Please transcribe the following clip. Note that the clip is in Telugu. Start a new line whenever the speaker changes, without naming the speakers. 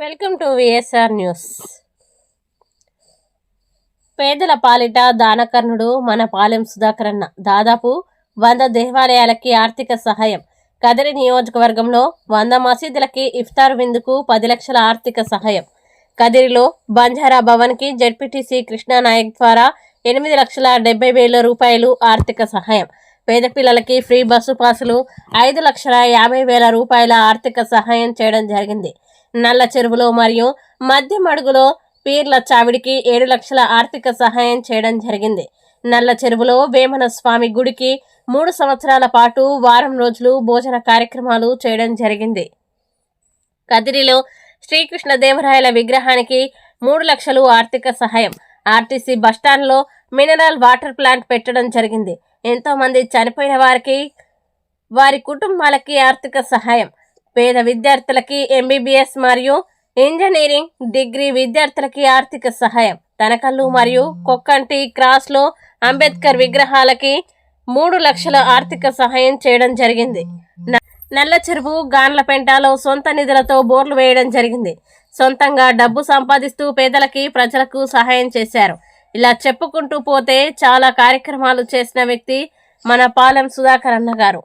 Welcome to VSR news. పేదల పాలిట దానకర్ణుడు మన పాలెం సుధాకరన్న. దాదాపు వంద దేవాలయాలకి ఆర్థిక సహాయం. కదిరి నియోజకవర్గంలో వంద మసీదులకి ఇఫ్తార్ విందుకు పది లక్షల ఆర్థిక సహాయం. కదిరిలో Banjara భవన్కి Z P T C Krishna Nayak ద్వారా ఎనిమిది లక్షల డెబ్బై వేల రూపాయలు ఆర్థిక సహాయం. పేద పిల్లలకి ఫ్రీ బస్సు పాసులు ఐదు లక్షల యాభై వేల రూపాయల ఆర్థిక సహాయం చేయడం జరిగింది. నల్ల చెరువులో మరియు మద్యం అడుగులో పీర్ల చావిడికి ఏడు లక్షల ఆర్థిక సహాయం చేయడం జరిగింది. నల్ల చెరువులో వేమన స్వామి గుడికి మూడు సంవత్సరాల పాటు వారం రోజులు భోజన కార్యక్రమాలు చేయడం జరిగింది. కదిరిలో శ్రీకృష్ణదేవరాయల విగ్రహానికి మూడు లక్షలు ఆర్థిక సహాయం. ఆర్టీసీ బస్టాండ్లో మినరల్ వాటర్ ప్లాంట్ పెట్టడం జరిగింది. ఎంతోమంది చనిపోయిన వారికి వారి కుటుంబాలకి ఆర్థిక సహాయం. పేద విద్యార్థులకి ఎంబీబీఎస్ మరియు ఇంజనీరింగ్ డిగ్రీ విద్యార్థులకి ఆర్థిక సహాయం. తనకల్లు మరియు కొక్కంటి క్రాస్లో అంబేద్కర్ విగ్రహాలకి మూడు లక్షల ఆర్థిక సహాయం చేయడం జరిగింది. న- నల్ల చెరువు గాన్లపెంటలో సొంత నిధులతో బోర్లు వేయడం జరిగింది. సొంతంగా డబ్బు సంపాదిస్తూ పేదలకి ప్రజలకు సహాయం చేశారు. ఇలా చెప్పుకుంటూ పోతే చాలా కార్యక్రమాలు చేసిన వ్యక్తి మన పాలెం సుధాకర్ అన్న గారు